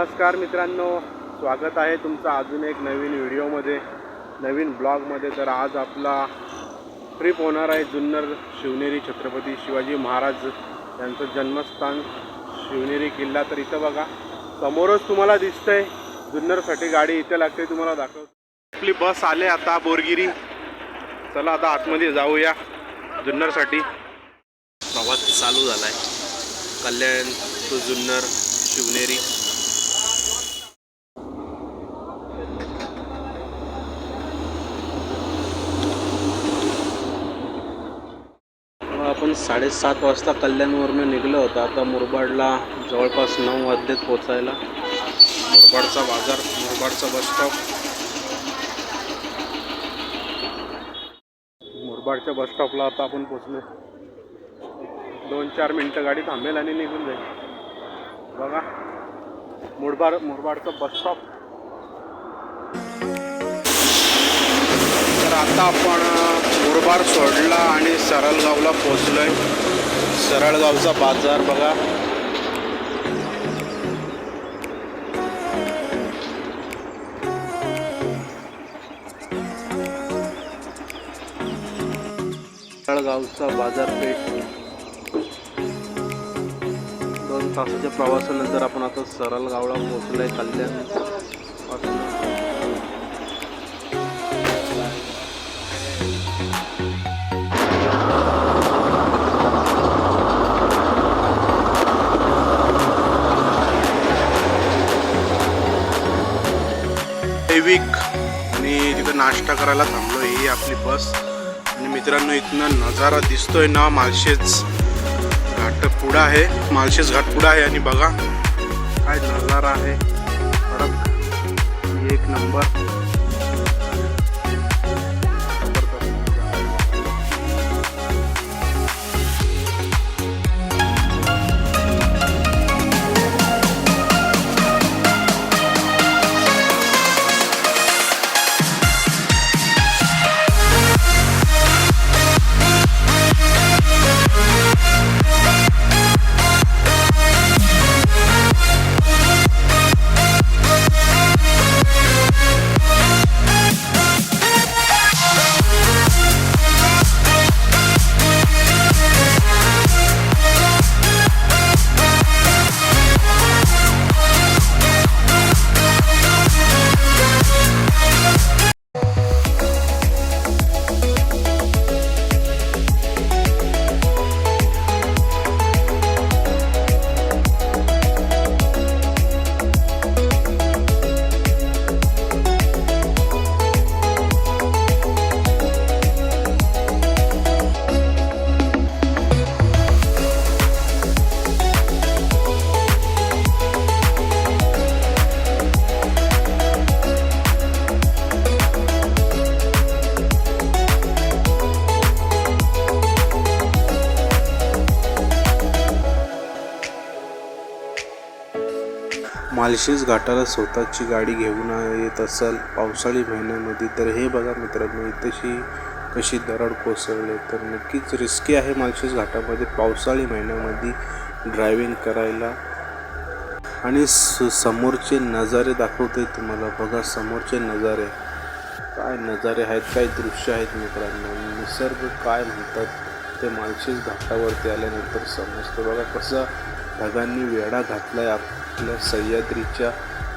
नमस्कार मित्रांनो स्वागत आहे तुमचं अजून एक नवीन व्हिडिओमध्ये नवीन ब्लॉगमध्ये. तर आज आपला ट्रिप होणार आहे जुन्नर शिवनेरी छत्रपती शिवाजी महाराज यांचं जन्मस्थान शिवनेरी किल्ला. तर इथं बघा समोरच तुम्हाला दिसतंय जुन्नरसाठी गाडी इथे लागते तुम्हाला दाखव. आपली बस आले आता बोरगिरी. चला आता आतमध्ये जाऊया जुन्नरसाठी. प्रवास चालू झाला आहे कल्याण टू जुन्नर शिवनेरी. आपण साडेसात वाजता कल्याणवरून निघलो होतो. आता मुरबाडला जवळपास नऊ वाजलेत पोचायला मुरबाडचा बाजार मुरबाडचा बस स्टॉप मुरबाडच्या बस स्टॉपला आता आपण पोचलो दोन चार मिनटं गाडी थांबेल आणि निघून जाईल. बघा मुरबाड मुरबाडचं बस स्टॉप तर आता आपण मुरबाड सोडला आणि सरळगावला पोचलो आहे सरळगावचा बाजार बघा. सरळगावचा बाजारपेठ. दोन तासाच्या प्रवासानंतर आपण आता सरळगावला पोहोचलोय कल्याण नाश्ता करायला थांबलो ही आपली बस. आणि मित्रांनो इथनं नजारा दिसतोय ना माळशेज घाट पुढं आहे. माळशेज घाट पुढं आहे आणि बघा काय नजारा आहे. परत एक नंबर. मालशेज घाटाला स्वतःची गाडी घेऊन येत असाल पावसाळी महिन्यामध्ये तर हे बघा मित्रांनो इथेशी कशी दरड कोसळले तर नक्कीच रिस्की आहे मालशेज घाटामध्ये पावसाळी महिन्यामध्ये ड्रायव्हिंग करायला. आणि स समोरचे नजारे दाखवते तुम्हाला बघा समोरचे नजारे. काय नजारे आहेत काय दृश्य आहेत मित्रांनो निसर्ग काय म्हणतात ते मालशेज घाटावरती आल्यानंतर समजतं. बघा कसा ढगांनी वेढा घातलाय आपल्या सह्याद्रीच्या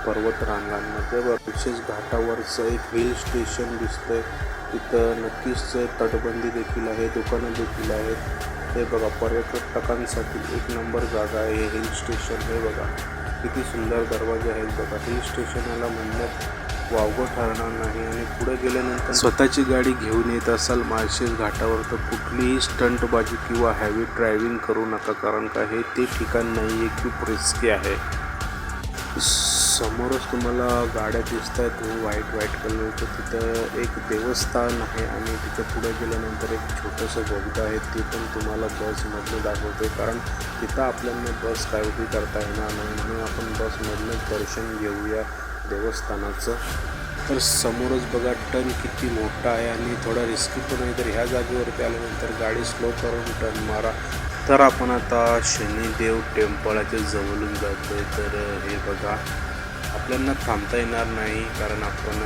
पर्वतरांगांमध्ये. विशेष घाटावरचं एक हिल स्टेशन दिसतंय. तिथं नक्कीच तटबंदी देखील आहे दुकानं देखील आहेत. हे बघा पर्यटकांसाठी एक नंबर जागा आहे हिल स्टेशन हे बघा किती सुंदर दरवाजे आहेत बघा. हिल स्टेशनला म्हणण्यात वावगं ठरणार नाही आणि पुढे गेल्यानंतर स्वतःची गाडी घेऊन येत असाल माळशेज घाटावर तर कुठलीही स्टंटबाजी किंवा हॅवी ड्रायव्हिंग करू नका कारण का हे ते ठिकाण नाही आहे खूप रिस्की आहे. समोरच तुम्हाला गाड्या दिसत आहेत व्हाईट व्हाईट कलरचं तिथं एक देवस्थान आहे आणि तिथं पुढे गेल्यानंतर एक छोटंसं बोगदा आहे ते पण तुम्हाला बसमधलं दाखवते कारण तिथं आपल्याला बस काय उभी करता येणार नाही म्हणून आपण बसमधलं दर्शन घेऊया. देवस्थानाचं. तर समोरच बघा टर्न किती मोठा आहे आणि थोडा रिस्की पण आहे. तर ह्या जागेवरती आल्यानंतर गाडी स्लो करून टर्न मारा. तर आपण आता शनिदेव टेम्पळाच्या जवळून जातोय. तर हे बघा आपल्याला थांबता येणार नाही कारण आपण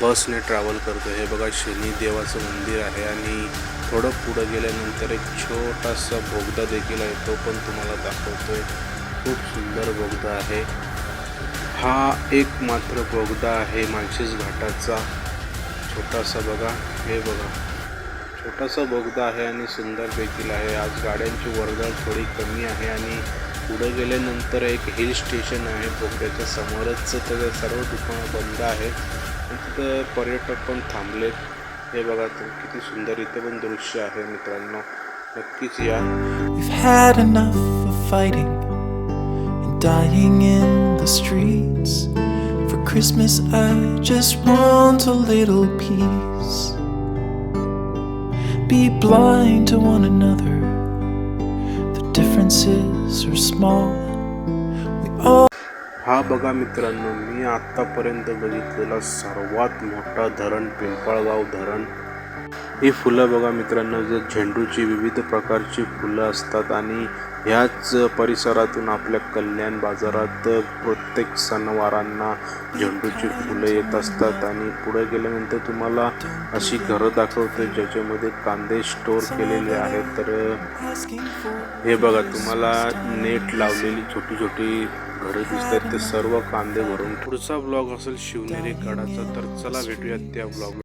बसने ट्रॅव्हल करतो हे बघा शनिदेवाचं मंदिर आहे आणि थोडं पुढं गेल्यानंतर एक छोटासा बोगदा देखील आहे. तो पण तुम्हाला दाखवतोय. खूप सुंदर बोगदा आहे. हा एक मात्र बोगदा आहे माळशेज घाटाचा. छोटासा बघा. हे बघा. छोटासा बोगदा आहे आणि सुंदर देखील आहे. आज गाड्यांची वर्दळ थोडी कमी आहे आणि पुढं गेल्यानंतर एक हिल स्टेशन आहे. बोगद्याच्या समोरच त्याचं सर्व दुकानं बंद आहेत. आणि तिथं पर्यटक पण थांबलेत. हे बघा किती सुंदर इथे पण दृश्य आहे मित्रांनो. नक्कीच या. We've had enough of fighting and dying in streets. For Christmas, I just want a little peace. Be blind to one another. The differences are small. We all हा बघा मित्रांनो मी आत्तापर्यंत बघितलेला सर्वात मोठा धरण पिंपळगाव धरण ही फुलं बघा मित्रांनो जर झेंडूची विविध प्रकारची फुलं असतात आणि ह्याच परिसरातून आपल्या कल्याण बाजारात प्रत्येक सणवारांना झेंडूची फुलं येत असतात आणि पुढे गेल्यानंतर तुम्हाला अशी घरं दाखवते ज्याच्यामध्ये कांदे स्टोर केलेले आहेत. तर हे बघा तुम्हाला नेट लावलेली छोटी छोटी घरं दिसतात ते सर्व कांदे भरून. पुढचा ब्लॉग असेल शिवनेरी गडाचा तर चला भेटूयात त्या ब्लॉग